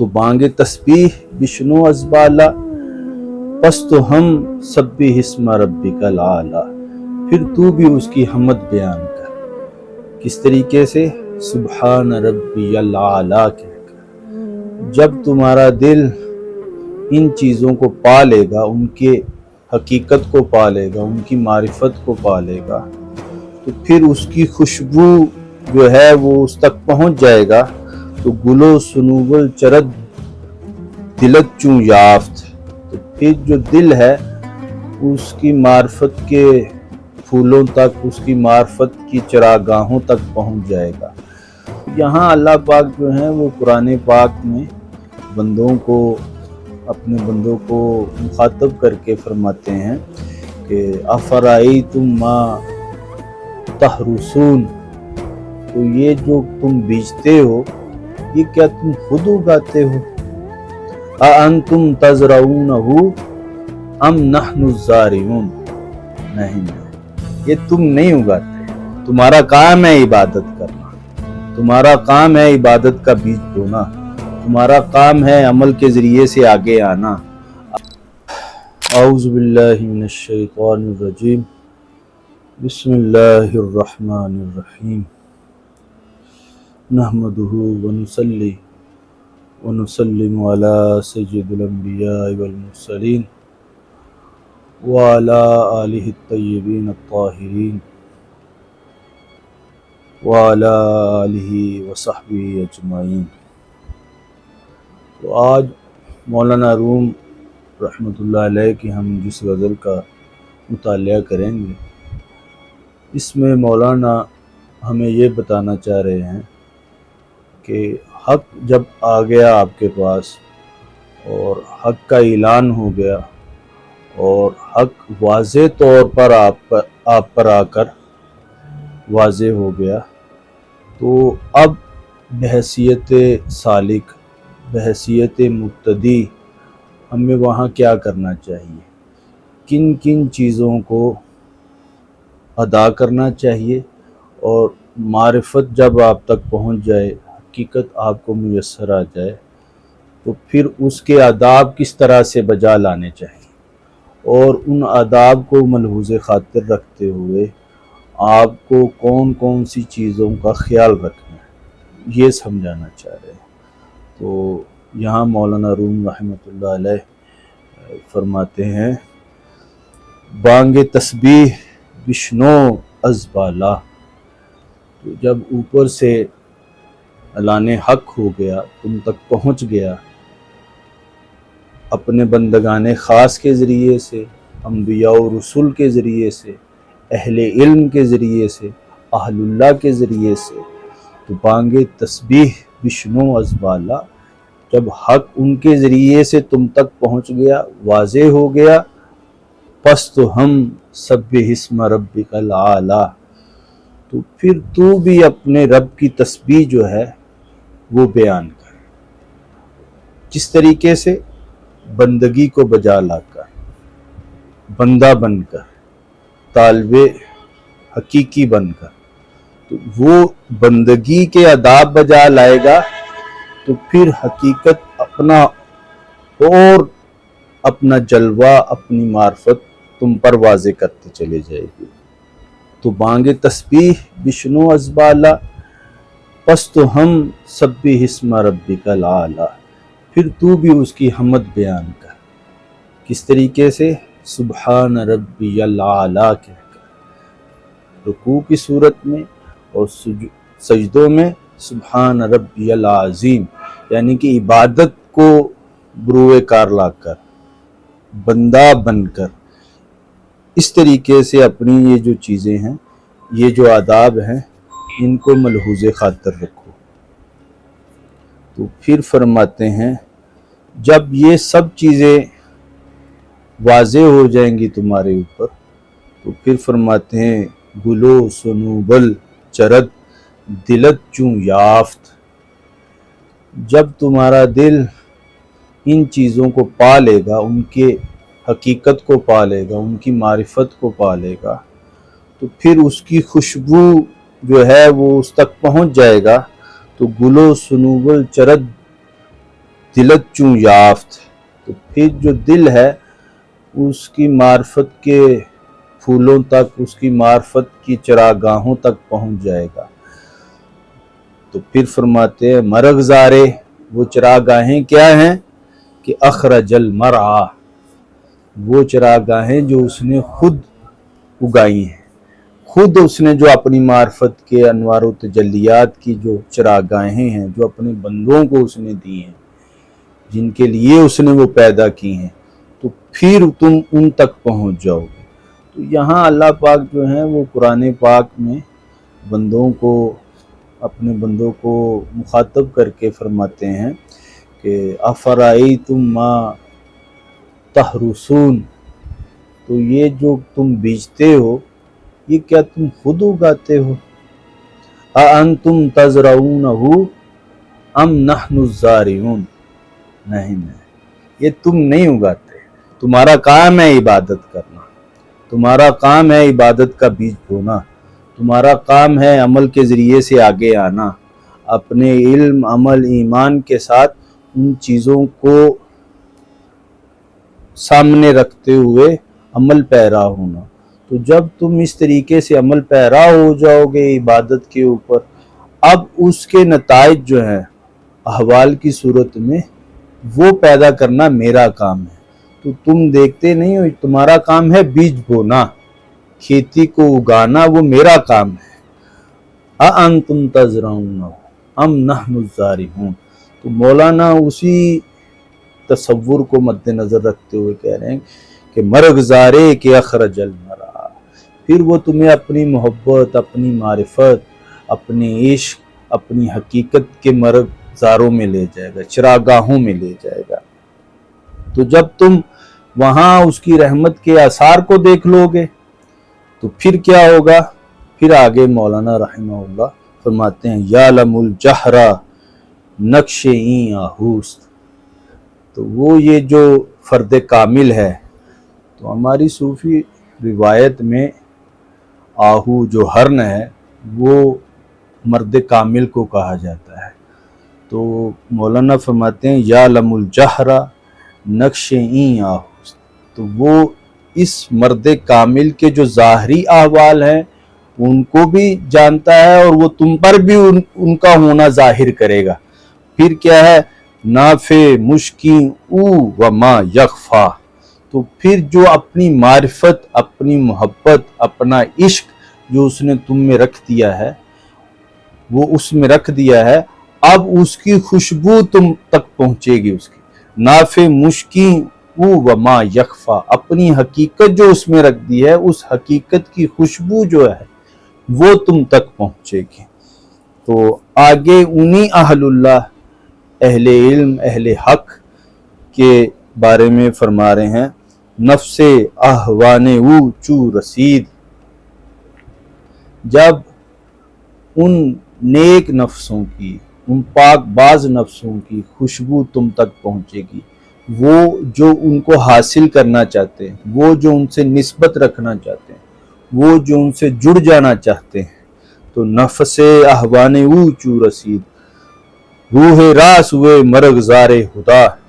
تو بانگ تسبیح بشنو ازبالا، پس تو ہم سب بھی حسم ربی کا لالا پھر تو بھی اس کی حمد بیان کر۔ کس طریقے سے؟ سبحان ربی اللہ کہہ کر۔ جب تمہارا دل ان چیزوں کو پا لے گا، ان کے حقیقت کو پا لے گا، ان کی معرفت کو پا لے گا، تو پھر اس کی خوشبو جو ہے وہ اس تک پہنچ جائے گا۔ تو گلو سنوبل چرد دلت چوں یافت۔ تو پھر جو دل ہے، اس کی معرفت کے پھولوں تک، اس کی معرفت کی چراگاہوں تک پہنچ جائے گا۔ یہاں اللہ پاک جو ہیں، وہ قرآن پاک میں بندوں کو، اپنے بندوں کو مخاطب کر کے فرماتے ہیں کہ افرائی تم ماں تحرسون۔ تو یہ جو تم بیچتے ہو یہ کیا تم خود اگاتے ہو؟ انتم تزرعونہ ام نحن الزارعون؟ نہیں، یہ تم نہیں اگاتے۔ تمہارا کام ہے عبادت کرنا۔ تمہارا کام ہے عبادت کا بیج بونا۔ تمہارا کام ہے عمل کے ذریعے سے آگے آنا۔ اعوذ باللہ من الشیطان الرجیم۔ بسم اللہ الرحمن الرحیم۔ نحمده ونصلی ونسلم على سید الانبیاء والمرسلین وعلى آلہ الطیبین الطاہرین وعلى آلہ وصحبہ اجمعین تو آج مولانا روم رحمۃ اللہ علیہ کی ہم جس غزل کا مطالعہ کریں گے، اس میں مولانا ہمیں یہ بتانا چاہ رہے ہیں کہ حق جب آ گیا آپ کے پاس اور حق کا اعلان ہو گیا اور حق واضح طور پر آپ پر آپ پر آ کر واضح ہو گیا، تو اب بحثیت سالک، بحثیت مقتدی ہمیں وہاں کیا کرنا چاہیے؟ کن کن چیزوں کو ادا کرنا چاہیے اور معرفت جب آپ تک پہنچ جائے حقیقت آپ کو میسر آ جائے تو پھر اس کے آداب کس طرح سے بجا لانے چاہیے؟ اور ان آداب کو ملحوظ خاطر رکھتے ہوئے آپ کو کون کون سی چیزوں کا خیال رکھنا ہے؟ یہ سمجھانا چاہ رہے ہیں۔ تو یہاں مولانا روم رحمۃ اللہ علیہ فرماتے ہیں، بانگ تسبیح بشنو ازبالا۔ تو جب اوپر سے اعلان حق ہو گیا، تم تک پہنچ گیا۔ اپنے بندگان خاص کے ذریعے سے، انبیاء و رسول کے ذریعے سے، اہل علم کے ذریعے سے، اہل اللہ کے ذریعے سے۔ تو بانگ تسبیح بشنو ازبالا، جب حق ان کے ذریعے سے تم تک پہنچ گیا، واضح ہو گیا، پس تو ہم سب حسم رب کا تو پھر تو بھی اپنے رب کی تسبیح جو ہے وہ بیان کر۔ کس طریقے سے بندگی کو بجا لا کر، بندہ بن کر، طالب حقیقی بن کر، تو وہ بندگی کے اداب بجا لائے گا، تو پھر حقیقت اپنا اور اپنا جلوہ، اپنی معرفت تم پر واضح کرتے چلے جائے گی۔ تو بانگ تسبیح بشنو ازبالا پس تو ہم سب بھی حسم ربی کا لالا پھر تو بھی اس کی حمد بیان کر۔ کس طریقے سے؟ سبحان ربی اللہ کہہ کر۔ رکوع کی صورت میں اور سجدوں میں سبحان ربی العظیم یعنی کہ عبادت کو بروئے کار لا کر، بندہ بن کر۔ اس طریقے سے اپنی یہ جو چیزیں ہیں، یہ جو آداب ہیں ان کو ملحوظ خاطر رکھو۔ تو پھر فرماتے ہیں، جب یہ سب چیزیں واضح ہو جائیں گی تمہارے اوپر، تو پھر فرماتے ہیں گلو سنوبل چرد، دلت، چوں یافت۔ جب تمہارا دل ان چیزوں کو پا لے گا، ان کے حقیقت کو پا لے گا، ان کی معرفت کو پا لے گا، تو پھر اس کی خوشبو جو ہے وہ اس تک پہنچ جائے گا، تو گلو سنوبل چرد دلت چوں یافت؟ تو پھر جو دل ہے، اس کی معرفت کے پھولوں تک، اس کی معرفت کی چراگاہوں تک پہنچ جائے گا۔ تو پھر فرماتے ہیں مرغ زارے، وہ چراگاہیں کیا ہیں؟ کہ اخرج المرعا وہ چراگاہیں جو اس نے خود اگائی ہیں۔ خود اس نے جو اپنی معرفت کے انوار و تجلیات کی جو چراگاہیں ہیں، جو اپنے بندوں کو اس نے دی ہیں، جن کے لیے اس نے وہ پیدا کی ہیں، تو پھر تم ان تک پہنچ جاؤ گے۔ تو یہاں اللہ پاک جو ہیں، وہ قرآن پاک میں بندوں کو، اپنے بندوں کو مخاطب کر کے فرماتے ہیں کہ افرائی تم ماں تحرسون۔ تو یہ جو تم بیچتے ہو یہ کیا تم خود اگاتے ہو؟ تم تزرعون ام نحن الزارعون؟ نہیں نہیں، یہ تم نہیں اگاتے۔ تمہارا کام ہے عبادت کرنا۔ تمہارا کام ہے عبادت کا بیج بونا۔ تمہارا کام ہے عمل کے ذریعے سے آگے آنا۔ اپنے علم، عمل، ایمان کے ساتھ ان چیزوں کو سامنے رکھتے ہوئے عمل پیرا ہونا۔ تو جب تم اس طریقے سے عمل پیرا ہو جاؤ گے عبادت کے اوپر، اب اس کے نتائج جو ہیں، احوال کی صورت میں وہ پیدا کرنا میرا کام ہے۔ تو تم دیکھتے نہیں ہو، تمہارا کام ہے بیج بونا، کھیتی کو اگانا وہ میرا کام ہے۔ تم تذرون ام نحن الزارعون۔ تو مولانا اسی تصور کو مد نظر رکھتے ہوئے کہہ رہے ہیں کہ مرغ زارے کے اخرج المرا پھر وہ تمہیں اپنی محبت، اپنی معرفت اپنے عشق، اپنی حقیقت کے مرغ زاروں میں لے جائے گا، چراگاہوں میں لے جائے گا۔ تو جب تم وہاں اس کی رحمت کے آثار کو دیکھ لو گے، تو پھر کیا ہوگا؟ پھر آگے مولانا رحمہ اللہ فرماتے ہیں یا لم الجہرا نقش این آہوست۔ تو وہ یہ جو فرد کامل ہے، تو ہماری صوفی روایت میں آہو جو ہرن ہے وہ مرد کامل کو کہا جاتا ہے۔ تو مولانا فرماتے ہیں یا لم الجہرا نقش این آہوست تو وہ اس مرد کامل کے جو ظاہری احوال ہیں ان کو بھی جانتا ہے اور وہ تم پر بھی ان, ان کا ہونا ظاہر کرے گا۔ پھر کیا ہے؟ نافع مشکین او و ما یغفا تو پھر جو اپنی معرفت، اپنی محبت، اپنا عشق جو اس نے تم میں رکھ دیا ہے، وہ اس میں رکھ دیا ہے، اب اس کی خوشبو تم تک پہنچے گی اس کی۔ نافع مشکین و ما یکفا اپنی حقیقت جو اس میں رکھ دی ہے، اس حقیقت کی خوشبو جو ہے، وہ تم تک پہنچے گی۔ تو آگے انہی اہل اللہ، اہل علم، اہل حق کے بارے میں فرما رہے ہیں۔ نفس احوان او چو رسید۔ جب ان نیک نفسوں کی، ان پاک باز نفسوں کی خوشبو تم تک پہنچے گی، وہ جو ان کو حاصل کرنا چاہتے ہیں، وہ جو ان سے نسبت رکھنا چاہتے ہیں، وہ جو ان سے جڑ جانا چاہتے ہیں۔ تو نفس احوان او چو رسید، روح راس ہوئے مرغ زار خدا۔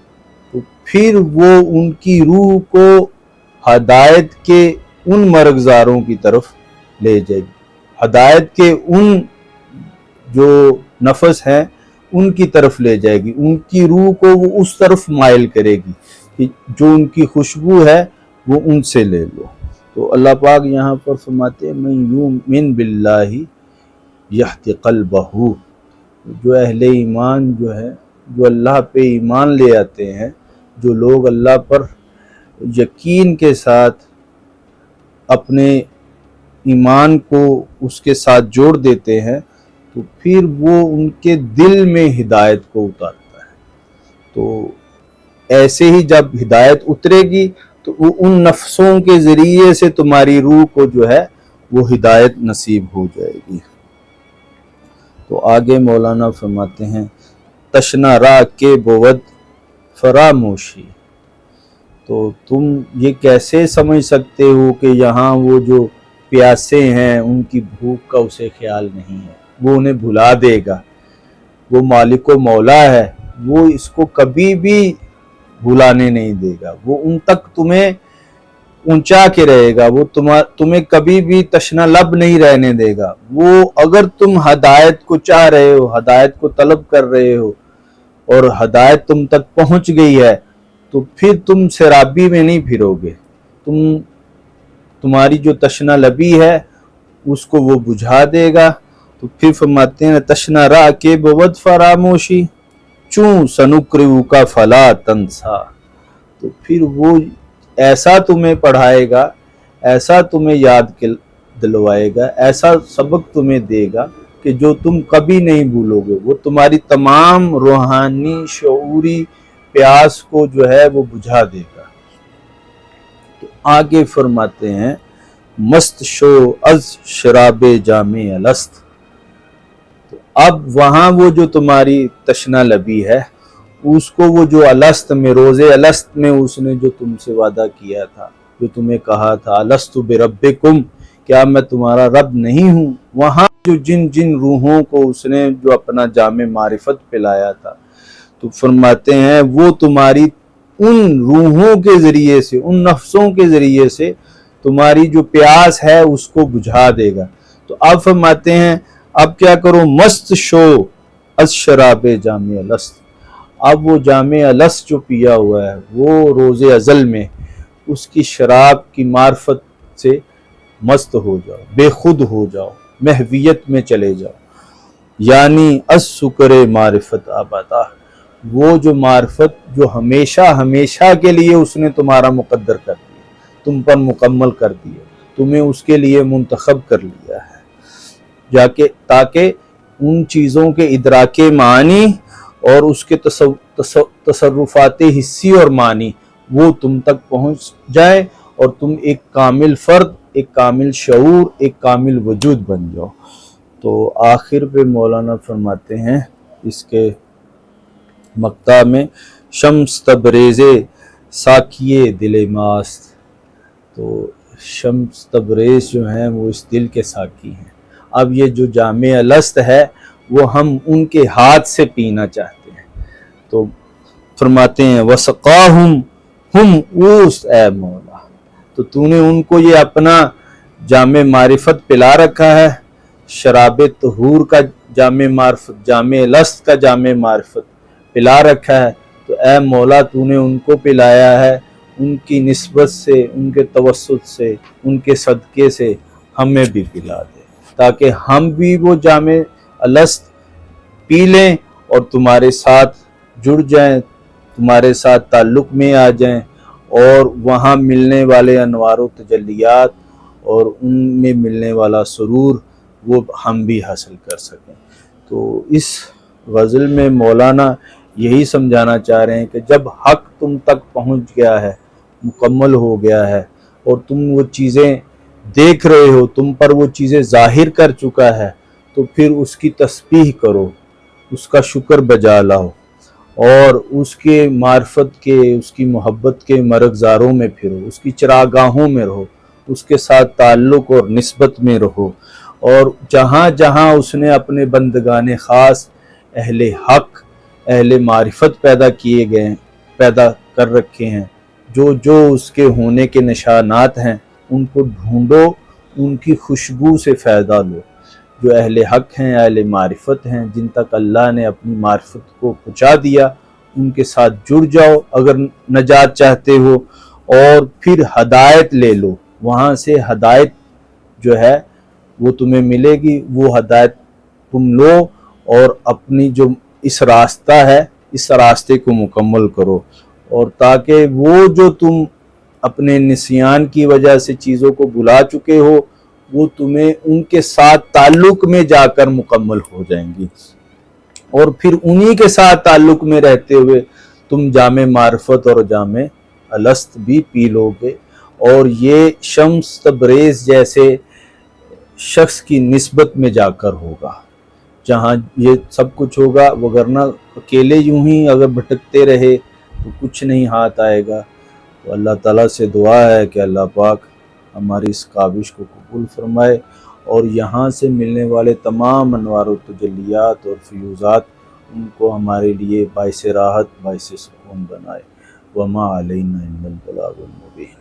پھر وہ ان کی روح کو ہدایت کے ان مرغزاروں کی طرف لے جائے گی۔ ہدایت کے ان جو نفس ہیں، ان کی طرف لے جائے گی۔ ان کی روح کو وہ اس طرف مائل کرے گی جو ان کی خوشبو ہے، وہ ان سے لے لو۔ تو اللہ پاک یہاں پر فرماتے ہیں میں یوں من بلّہ یحت قلبہ جو اہل ایمان جو ہے جو اللہ پہ ایمان لے آتے ہیں جو لوگ اللہ پر یقین کے ساتھ اپنے ایمان کو اس کے ساتھ جوڑ دیتے ہیں، تو پھر وہ ان کے دل میں ہدایت کو اتارتا ہے۔ تو ایسے ہی جب ہدایت اترے گی، تو وہ ان نفسوں کے ذریعے سے تمہاری روح کو جو ہے، وہ ہدایت نصیب ہو جائے گی۔ تو آگے مولانا فرماتے ہیں تشنا را کے بود فراموشی۔ تو تم یہ کیسے سمجھ سکتے ہو کہ یہاں وہ جو پیاسے ہیں، ان کی بھوک کا اسے خیال نہیں ہے؟ وہ انہیں بھلا دے گا۔ وہ مالک و مولا ہے، وہ اس کو کبھی بھی بھلانے نہیں دے گا۔ وہ ان تک تمہیں اونچا کے رہے گا۔ وہ تمہیں کبھی بھی تشنا لب نہیں رہنے دے گا۔ وہ اگر تم ہدایت کو چاہ رہے ہو، ہدایت کو طلب کر رہے ہو اور ہدایت تم تک پہنچ گئی ہے، تو پھر تم سرابی میں نہیں پھرو گے تم، تمہاری جو تشنا لبی ہے، اس کو وہ بجھا دے گا۔ تو پھر فرماتے ہیں تشنا را کے بود فراموشی، چوں سنکریو کا فلا تنسا۔ تو پھر وہ ایسا تمہیں پڑھائے گا، ایسا تمہیں یاد دلوائے گا، ایسا سبق تمہیں دے گا۔ کہ جو تم کبھی نہیں بھولو گے، وہ تمہاری تمام روحانی شعوری پیاس کو جو ہے وہ بجھا دے گا۔ تو آگے فرماتے ہیں، مست شو از شراب جامع الست۔ تو اب وہاں وہ جو تمہاری تشنا لبی ہے، اس کو وہ جو الست میں، روز الست میں اس نے جو تم سے وعدہ کیا تھا، جو تمہیں کہا تھا، الست برب کیا میں تمہارا رب نہیں ہوں؟ وہاں جو جن جن روحوں کو اس نے جو اپنا جامع معرفت پلایا تھا۔ تو فرماتے ہیں، وہ تمہاری ان روحوں کے ذریعے سے، ان نفسوں کے ذریعے سے تمہاری جو پیاس ہے، اس کو بجھا دے گا۔ تو اب فرماتے ہیں، اب کیا کرو؟ مست شو، از شراب جامع الست اب وہ جامع الست جو پیا ہوا ہے، وہ روز ازل میں اس کی شراب کی معرفت سے مست ہو جاؤ، بے خود ہو جاؤ۔ محویت میں چلے جاؤ۔ یعنی اس سکر معرفت آبادہ۔ وہ جو معرفت جو ہمیشہ ہمیشہ کے لیے اس نے تمہارا مقدر کر دیا تم پر مکمل کر دیا تمہیں اس کے لیے منتخب کر لیا ہے۔ جا کے، تاکہ ان چیزوں کے ادراک معنی اور اس کے تصرفات حصی اور معنی وہ تم تک پہنچ جائے اور تم ایک کامل فرد ایک کامل شعور، ایک کامل وجود بن جاؤ۔ تو آخر پہ مولانا فرماتے ہیں، اس کے مقطع میں، شمس تبریز ساکیے دل ماست۔ تو شمس تبریز جو ہیں، وہ اس دل کے ساکی ہیں۔ اب یہ جو جامع الست ہے، وہ ہم ان کے ہاتھ سے پینا چاہتے ہیں۔ تو فرماتے ہیں، وسقاہم، ہم اوس، اے مولا تو تو نے ان کو یہ اپنا جامع معرفت پلا رکھا ہے۔ شراب تہور کا جامع معرفت، جامع لست کا جامع معرفت پلا رکھا ہے۔ تو اے مولا، تو نے ان کو پلایا ہے۔ ان کی نسبت سے، ان کے توسط سے، ان کے صدقے سے ہمیں بھی پلا دے۔ تاکہ ہم بھی وہ جامع الست پی لیں اور تمہارے ساتھ جڑ جائیں، تمہارے ساتھ تعلق میں آ جائیں۔ اور وہاں ملنے والے انوار و تجلیات اور ان میں ملنے والا سرور وہ ہم بھی حاصل کر سکیں۔ تو اس غزل میں مولانا یہی سمجھانا چاہ رہے ہیں کہ جب حق تم تک پہنچ گیا ہے، مکمل ہو گیا ہے اور تم وہ چیزیں دیکھ رہے ہو، تم پر وہ چیزیں ظاہر کر چکا ہے، تو پھر اس کی تسبیح کرو، اس کا شکر بجا لاؤ۔ اور اس کے معرفت کے، اس کی محبت کے مرغزاروں میں پھرو، اس کی چراگاہوں میں رہو، اس کے ساتھ تعلق اور نسبت میں رہو۔ اور جہاں جہاں اس نے اپنے بندگان خاص، اہل حق، اہل معرفت پیدا کیے گئے ہیں پیدا کر رکھے ہیں، جو جو اس کے ہونے کے نشانات ہیں، ان کو ڈھونڈو، ان کی خوشبو سے فائدہ لو۔ جو اہل حق ہیں، اہل معرفت ہیں، جن تک اللہ نے اپنی معرفت کو پہنچا دیا، ان کے ساتھ جڑ جاؤ۔ اگر نجات چاہتے ہو اور پھر ہدایت لے لو، وہاں سے ہدایت جو ہے وہ تمہیں ملے گی۔ وہ ہدایت تم لو اور اپنی جو اس راستہ ہے، اس راستے کو مکمل کرو۔ اور تاکہ وہ جو تم اپنے نسیان کی وجہ سے چیزوں کو بلا چکے ہو وہ تمہیں ان کے ساتھ تعلق میں جا کر مکمل ہو جائیں گی۔ اور پھر انہی کے ساتھ تعلق میں رہتے ہوئے تم جامع معرفت اور جامع الست بھی پی لو گے۔ اور یہ شمس تبریز جیسے شخص کی نسبت میں جا کر ہوگا، جہاں یہ سب کچھ ہوگا۔ وگرنہ اکیلے یوں ہی اگر بھٹکتے رہے تو کچھ نہیں ہاتھ آئے گا۔ تو اللہ تعالیٰ سے دعا ہے کہ اللہ پاک ہماری اس کابش کو قبول فرمائے اور یہاں سے ملنے والے تمام انوار و تجلیات اور فیوزات ان کو ہمارے لیے باعث راحت، باعث سکون بنائے۔ وما علینا البلاغ المبین